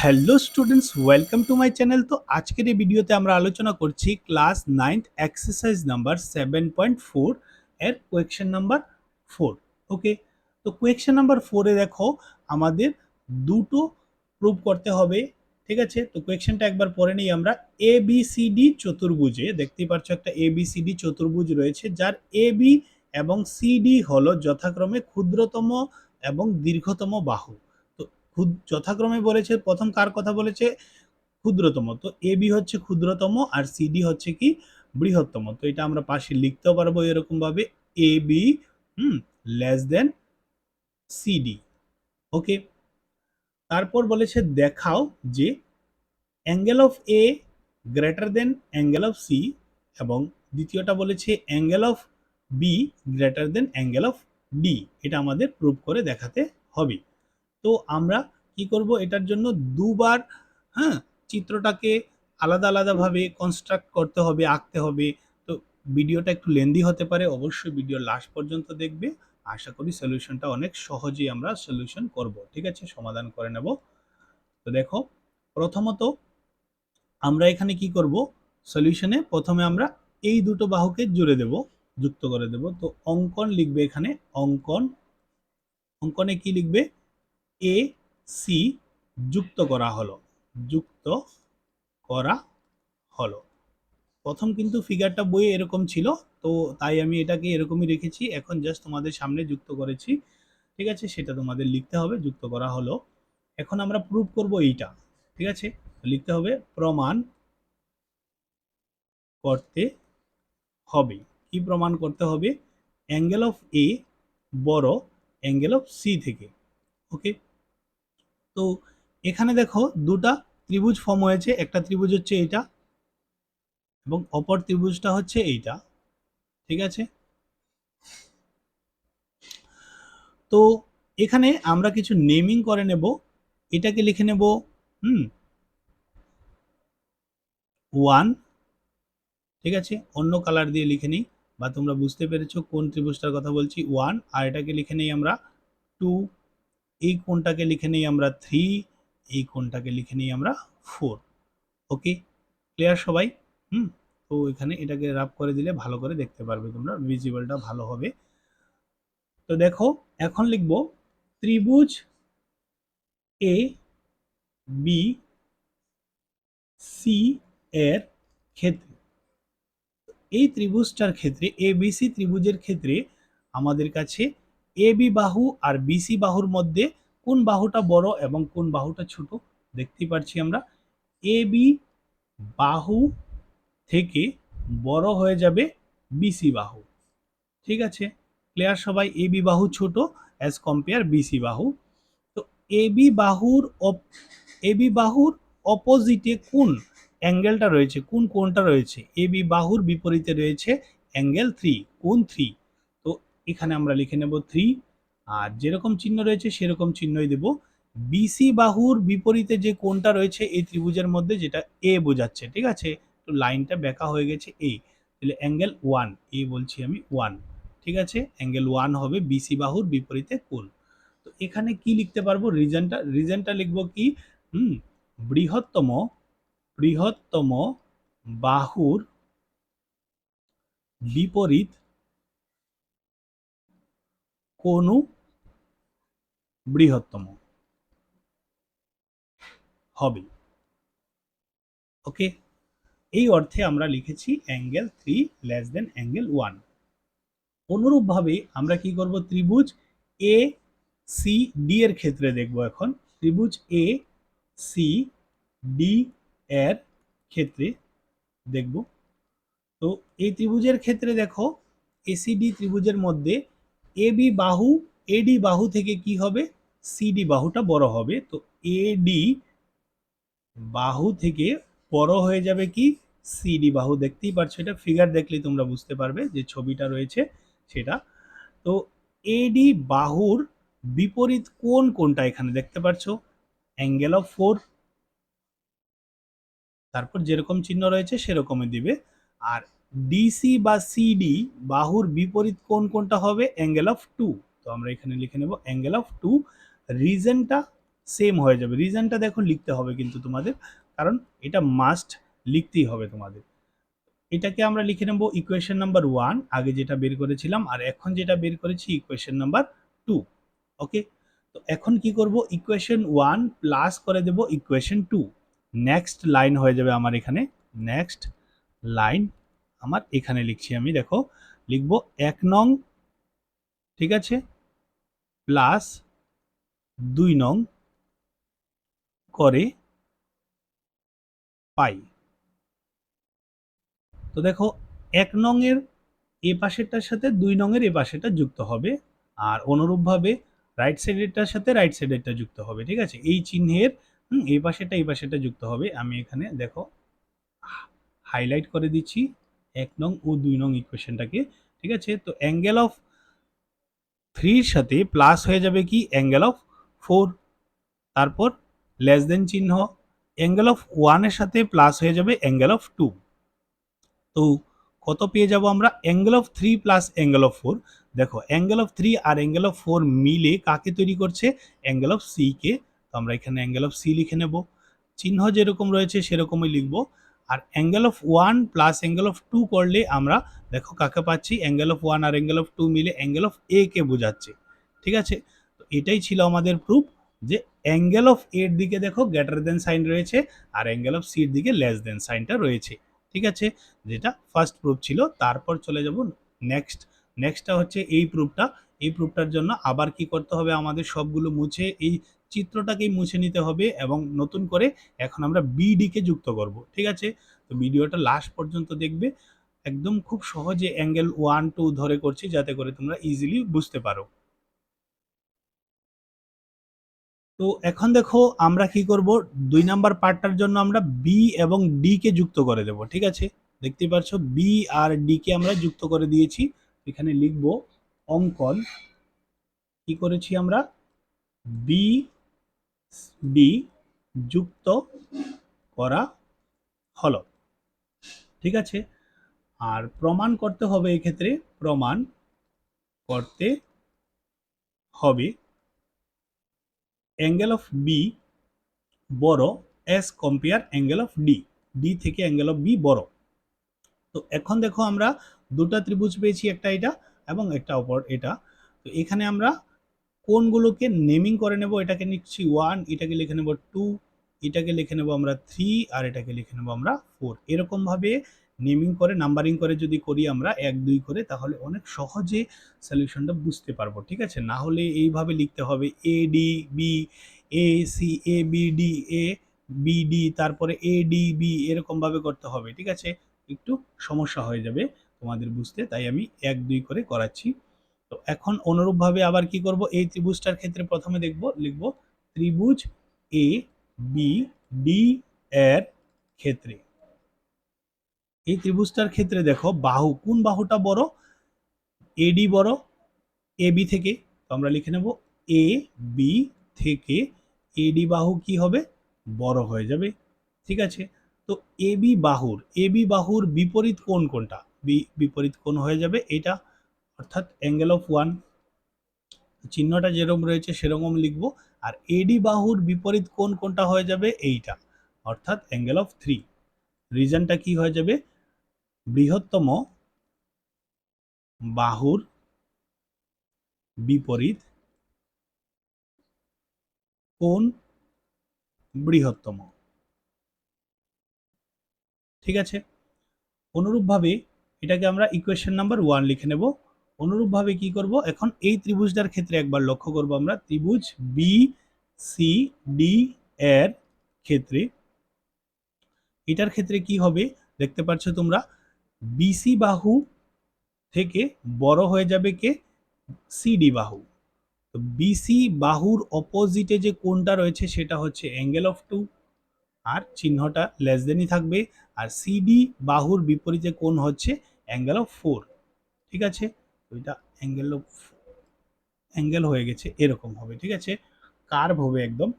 Hello students welcome to my channel তো আজকের এই ভিডিওতে আমরা আলোচনা করছি class ninth exercise number seven point four এর কোয়েকশন নাম্বার ফোর ওকে তো কোয়েকশন নাম্বার ফোরে দেখো, আমাদের দুটো প্রুভ করতে হবে, ঠিক আছে? তো কোয়েকশনটা একবার পরে নিই আমরা। এ বি সি ডি চতুর্ভুজে, দেখতেই পাচ্ছ একটা এ বি সি ডি চতুর্ভুজ রয়েছে, যার এ বি এবং সি ডি হলো যথাক্রমে ক্ষুদ্রতম এবং দীর্ঘতম বাহু। ক্ষুদ- যথাক্রমে বলেছে, প্রথম কার কথা বলেছে? ক্ষুদ্রতম। তো এ বি হচ্ছে ক্ষুদ্রতম আর সিডি হচ্ছে কি? বৃহত্তম। তো এটা আমরা পাশে লিখতেও পারব এরকম ভাবে A B, hmm, less than CD okay. তারপর বলেছে, দেখাও যে angle of A greater than angle of C এবং দ্বিতীয়টা বলেছে, angle of B greater than angle of D. এটা আমাদের প্রুভ করে দেখাতে হবে। তো আমরা কি করব? এটার জন্য দুবার হ্যাঁ চিত্রটাকে আলাদা আলাদাভাবে কনস্ট্রাক্ট করতে হবে, আঁকতে হবে। তো ভিডিওটা একটু লেন্দি হতে পারে, অবশ্যই ভিডিও লাস্ট পর্যন্ত দেখবে। আশা করি সলিউশনটা অনেক সহজেই আমরা সলিউশন করব। ঠিক আছে? সমাধান করে নেব। তো দেখো, প্রথমত আমরা এখানে কি করব? সলিউশনে প্রথমে আমরা এই দুটো বাহুকে জুড়ে দেব, যুক্ত করে দেব। তো অঙ্কন লিখবে এখানে, অঙ্কন, অঙ্কনে কি লিখবে? এ সি যুক্ত করা হলো। যুক্ত করা হলো। প্রথম কিন্তু ফিগারটা বইয়ে এরকম ছিল, তো তাই আমি এটাকে এরকমই রেখেছি। এখন জাস্ট তোমাদের সামনে যুক্ত করেছি। ঠিক আছে? সেটা তোমাদের লিখতে হবে, যুক্ত করা হলো। এখন আমরা প্রুভ করব এইটা। ঠিক আছে? লিখতে হবে, প্রমাণ করতে হবে। কি প্রমাণ করতে হবে? অ্যাঙ্গেল অফ এ বড় অ্যাঙ্গেল অফ সি থেকে। ওকে তো এখানে দেখো দুটা ত্রিভুজ ফর্ম হয়েছে, একটা ত্রিভুজ হচ্ছে এইটা এবং অপর ত্রিভুজটা হচ্ছে এইটা, ঠিক আছে? তো এখানে আমরা কিছু নেমিং করে নেব, এটাকে লিখে নেব, হুম ওয়ান ঠিক আছে? অন্য কালার দিয়ে লিখে নিই, বা তোমরা বুঝতে পেরেছ কোন ত্রিভুজটার কথা বলছি ওয়ান আর এটাকে লিখে নেই আমরা টু এই কোণটাকে লিখে নেই আমরা থ্রি এই কোণটাকে লিখে নেই আমরা ফোর ওকে ক্লিয়ার সবাই? হুম? তো এখানে এটাকে রাফ করে দিলে ভালো করে দেখতে পারবে তোমরা ভিজিবলটা ভালো হবে। তো দেখো, এখন লিখব ত্রিভুজ এ বি সি এর ক্ষেত্রে। এই ত্রিভুজটার ক্ষেত্রে এ বি সি ত্রিভুজের ক্ষেত্রে আমাদের কাছে এ বি বাহু আর বিসি বাহুর মধ্যে কোন বাহুটা বড় এবং কোন বাহুটা ছোট দেখতে পাচ্ছি আমরা। এ বি বাহু থেকে বড় হয়ে যাবে বিসি বাহু। ঠিক আছে? ক্লিয়ার সবাই এ বি বাহু ছোট অ্যাজ কম্পেয়ার বিসি বাহু। তো এ বি বাহুর এ বি বাহুর অপোজিটে কোন অ্যাঙ্গেলটা রয়েছে? কোন কোনটা রয়েছে? এ বি বাহুর বিপরীতে রয়েছে অ্যাঙ্গেল থ্রি কোন থ্রি এখানে আমরা লিখে নেব থ্রি আর যেরকম চিহ্ন রয়েছে সেরকম চিহ্নই দেব। বিসি বাহুর বিপরীতে যে কোনটা রয়েছে এই ত্রিভুজের মধ্যে যেটা এ বোঝাচ্ছে, ঠিক আছে? তো লাইনটা ব্যাকা হয়ে গেছে এ তাহলে অ্যাঙ্গেল ওয়ান এ বলছি আমি ওয়ান ঠিক আছে? অ্যাঙ্গেল ওয়ান হবে বিসি বাহুর বিপরীতে কোন তো এখানে কি লিখতে পারব? রিজনটা রিজনটা লিখব কি? হুম, বৃহত্তম বৃহত্তম বাহুর বিপরীত কোন বৃহত্তম? হবে। ওকে? এই অর্থে আমরা লিখেছি angle three less than angle one অনুরূপভাবে আমরা কি করব? ত্রিভুজ এ সি ডি এর ক্ষেত্রে দেখব এখন। ত্রিভুজ এ সি ডি এর ক্ষেত্রে দেখব। তো এই ত্রিভুজের ক্ষেত্রে দেখো এসিডি ত্রিভুজের মধ্যে এবি বাহু এডি বাহু থেকে কি হবে? সিডি বাহুটা বড় হবে। তো এডি বাহু থেকে বড় হয়ে যাবে কি? সিডি বাহু। দেখতেই পারছ, এটা ফিগার দেখলেই তোমরা বুঝতে পারবে যে ছবিটা রয়েছে সেটা। তো এডি বাহুর বিপরীত কোন কোনটা এখানে দেখতে পাচ্ছ অ্যাঙ্গেল অফ ফোর তারপর যেরকম চিহ্ন রয়েছে সেরকমই দিবে। আর ডিসি বা সিডি বাহুর বিপরীত কোন কোনটা হবে? অ্যাঙ্গেল অফ টু তো আমরা এখানে লিখে নেব অ্যাঙ্গেল অফ টু রিজনটা সেম হয়ে যাবে। রিজনটা দেখো লিখতে হবে কিন্তু তোমাদের, কারণ এটা মাস্ট লিখতেই হবে তোমাদের। এটাকে আমরা লিখে নেব ইকুয়েশন নাম্বার ওয়ান আগে যেটা বের করেছিলাম আর এখন যেটা বের করেছি ইকুয়েশন নাম্বার টু ওকে তো এখন কি করব? ইকুয়েশন ওয়ান প্লাস করে দেব ইকুয়েশন টু নেক্সট লাইন হয়ে যাবে আমার এখানে। নেক্সট লাইন আমার এখানে লিখছি আমি, দেখো, লিখব এক নং, ঠিক আছে প্লাস দুই নং করে পাই। তো দেখো, এক নংয়ের এ পাশেরটার সাথে দুই নংয়ের এ পাশেরটা যুক্ত হবে, আর অনুরূপভাবে রাইট সাইডেরটার সাথে রাইট সাইডেরটা যুক্ত হবে, ঠিক আছে? এই চিহ্নের এই পাশেরটা এই পাশেরটা যুক্ত হবে। আমি এখানে, দেখো হাইলাইট করে দিচ্ছি। এক নং ও দুই নং ইকুয়েশনটাকে ঠিক আছে তো অ্যাঙ্গেল অফ থ্রির সাথে প্লাস হয়ে যাবে কি অ্যাঙ্গেল অফ ফোর তারপর লেস দেন চিহ্ন অ্যাঙ্গেল অফ ওয়ানের সাথে প্লাস হয়ে যাবে অ্যাঙ্গেল অফ টু তো কত পেয়ে যাব আমরা angle of three plus angle of four দেখো অ্যাঙ্গেল অফ থ্রি আর অ্যাঙ্গেল অফ ফোর মিলে কাকে তৈরি করছে অ্যাঙ্গেল অফ সি কে তো আমরা এখানে অ্যাঙ্গেল অফ সি লিখে নেব চিহ্ন যেরকম রয়েছে সেরকমই লিখব আর angle of one plus angle of two করলে আমরা, দেখো কাকে পাচ্ছি? অ্যাঙ্গেল অফ ওয়ান আর অ্যাঙ্গেল অফ টু মিলে অ্যাঙ্গেল অফ এ কে বোঝাচ্ছে। ঠিক আছে? তো এটাই ছিল আমাদের প্রুফ যে অ্যাঙ্গেল অফ এর দিকে দেখো গ্রেটার দেন সাইন রয়েছে আর অ্যাঙ্গেল অফ সির দিকে লেস দেন সাইনটা রয়েছে। ঠিক আছে? যেটা ফার্স্ট প্রুফ ছিল। তারপর চলে যাব নেক্সট নেক্সটটা হচ্ছে এই প্রুফটা এই প্রুফটার জন্য আবার কি করতে হবে? আমাদের সবগুলো মুছে এই চিত্রটাকেই মুছে নিতে হবে এবং নতুন করে এখন আমরা বিডিকে যুক্ত করব, ঠিক আছে? তো ভিডিওটা লাস্ট পর্যন্ত দেখবে। একদম খুব সহজে অ্যাঙ্গেল ওয়ান টু ধরে করছি যাতে করে তোমরা ইজিলি বুঝতে পারো। তো এখন দেখো আমরা কি করব? দুই নাম্বার পার্টটার জন্য আমরা বি এবং ডি কে যুক্ত করে দেব, ঠিক আছে? দেখতে পাচ্ছ বি আর ডি কে আমরা যুক্ত করে দিয়েছি। এখানে লিখব অঙ্কন। কি করেছি আমরা? বি ডি যুক্ত করা হলো। ঠিক আছে? আর প্রমাণ করতে হবে এক্ষেত্রে, প্রমাণ করতে হবে। অ্যাঙ্গেল অফ বি বড় as compare angle of D D থেকে অ্যাঙ্গেল অফ বি বড়। তো এখন দেখো আমরা দুটা ত্রিভুজ পেয়েছি, একটা এটা এবং একটা অপর এটা। তো এখানে আমরা কোনগুলোকে নেমিং করে নেব, এটাকে নিচ্ছি ওয়ান এটাকে লিখে নেব টু এটাকে লিখে নেব আমরা থ্রি আর এটাকে লিখে নেব আমরা ফোর এরকমভাবে নেমিং করে নাম্বারিং করে যদি করি আমরা এক, দুই করে, তাহলে অনেক সহজে সলিউশনটা বুঝতে পারব, ঠিক আছে? না হলে এইভাবে লিখতে হবে A D B A C A B D A B D তারপরে এ ডি বি এরকমভাবে করতে হবে, ঠিক আছে? একটু সমস্যা হয়ে যাবে তোমাদের বুঝতে, তাই আমি এক, দুই করে করাচ্ছি। তো এখন অনুরূপভাবে আবার কি করব? এই ত্রিভুজটার ক্ষেত্রে প্রথমে দেখব, লিখব ত্রিভুজ এ বি ডি এর ক্ষেত্রে। এই ত্রিভুজটার ক্ষেত্রে দেখো, বাহু, কোন বাহুটা বড়? এডি বড় এ বি থেকে। তো আমরা লিখে নেব এ বি থেকে এডি বাহু কি হবে? বড় হয়ে যাবে। ঠিক আছে? তো এ বি বাহুর এ বি বাহুর বিপরীত কোণ কোনটা? বি, বিপরীত কোণ হয়ে যাবে, এটা অর্থাৎ অ্যাঙ্গেল অফ ওয়ান চিহ্নটা যেরকম রয়েছে সেরকম লিখব, আর এডি বাহুর বিপরীত কোণ কোনটা হয়ে যাবে? এইটা। অর্থাৎ অ্যাঙ্গেল অফ থ্রি রিজনটা কি হয়ে যাবে? বৃহত্তম বাহুর বিপরীত কোন বৃহত্তম। ঠিক আছে? অনুরূপভাবে এটাকে আমরা ইকুয়েশন নাম্বার ওয়ান লিখে নেব। অনুরূপভাবে কি করব? এখন এই ত্রিভুজটার ক্ষেত্রে একবার লক্ষ্য করব আমরা। ত্রিভুজ বি সি ডি এর ক্ষেত্রে। এটার ক্ষেত্রে কি হবে? দেখতে পাচ্ছ তোমরা বিসি বাহু থেকে বড় হয়ে যাবে কে? সিডি বাহু। তো বিসি বাহুর অপোজিটে যে কোণটা রয়েছে, সেটা হচ্ছে অ্যাঙ্গেল অফ টু আর চিহ্নটা লেস দেনই থাকবে। আর সিডি বাহুর বিপরীতে কোণ হচ্ছে অ্যাঙ্গেল অফ ফোর ঠিক আছে? এটা অ্যাঙ্গেল অফ অ্যাঙ্গেল হয়ে গেছে, এরকম হবে, ঠিক আছে? কার্ভ হবে একদম।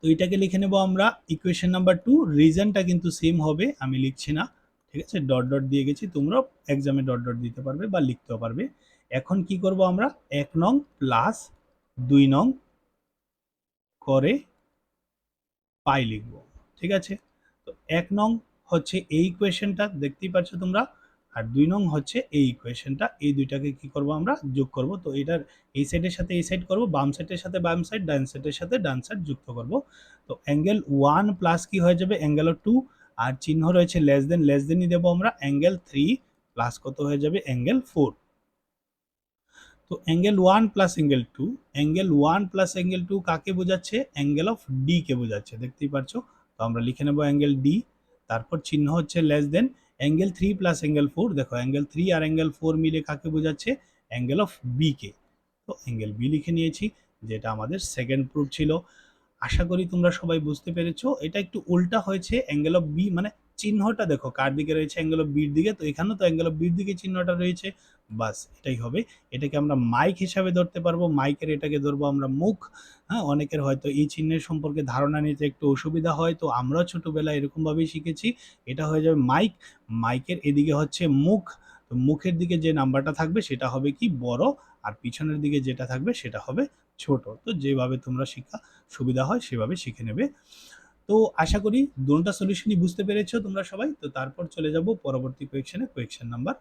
তো এটাকে লিখে নেব আমরা ইকুয়েশন নাম্বার টু রিজনটা কিন্তু সেম হবে, আমি লিখছি না, ঠিক আছে? ডট ডট দিয়ে গেছি, তোমরাও এক্সামে ডট ডট দিতে পারবে বা লিখতেও পারবে। এখন কি করব আমরা? এক নং প্লাস দুই নং করে পাই লিখব, ঠিক আছে? তো এক নং হচ্ছে এই ইকুয়েশনটা দেখতেই পাচ্ছ তোমরা? আর দুই নং হচ্ছে এই ইকুয়েশনটা এই দুইটাকে কি করব আমরা? যোগ করব। তো এটার এই সাইডের সাথে এই সাইড করব, বাম সাইডের সাথে বাম সাইড ডান সাইডের সাথে ডান সাইড যুক্ত করব। তো অ্যাঙ্গেল ওয়ান প্লাস কি হয়ে যাবে? অ্যাঙ্গেল টু আর চিহ্ন রয়েছে লেস দেন লেস দেনই দেবো আমরা। অ্যাঙ্গেল থ্রি প্লাস কত হয়ে যাবে? অ্যাঙ্গেল ফোর তো angle one plus angle two angle one plus angle two কাকে বোঝাচ্ছে? অ্যাঙ্গেল অফ ডি কে বোঝাচ্ছে। দেখতেই পাচ্ছ তো আমরা লিখে নেব অ্যাঙ্গেল ডি তারপর চিহ্ন হচ্ছে less than angle three plus angle four দেখো অ্যাঙ্গেল থ্রি আর অ্যাঙ্গেল ফোর মিলে কাকে বোঝাচ্ছে? অ্যাঙ্গেল অফ বি কে। তো অ্যাঙ্গেল বি লিখে নিয়েছি, যেটা আমাদের সেকেন্ড প্রুফ ছিল। আশা করি তোমরা সবাই বুঝতে পেরেছ। এটা একটু উল্টা হয়েছে অ্যাঙ্গেল অফ বি মানে চিহ্নটা দেখো, কার দিকে রয়েছে অ্যাঙ্গেল অফ বির দিকে? তো এখানেও তো অ্যাঙ্গেল অফ বির দিকে চিহ্নটা রয়েছে। বাস, এটাই হবে। এটাকে আমরা মাইক হিসাবে ধরতে পারব। মাইকের এটাকে ধরবো আমরা মুখ। হ্যাঁ অনেকের হয়তো এই চিহ্নের সম্পর্কে ধারণা নিতে একটু অসুবিধা হয়, তো আমরাও ছোটোবেলায় এরকমভাবেই শিখেছি। এটা হয়ে যাবে মাইক মাইকের এদিকে হচ্ছে মুখ। তো মুখের দিকে যে নাম্বারটা থাকবে, সেটা হবে কি? বড়। আর পিছনের দিকে যেটা থাকবে, সেটা হবে ছোট। তো যেভাবে তোমরা শিক্ষা সুবিধা হয়, সেভাবে শিখে নেবে। তো আশা করি দুটা সলিউশনই বুঝতে পেরেছ তোমরা সবাই। তো তারপর চলে যাব পরবর্তী কোয়েকশনে কোয়েকশন নাম্বার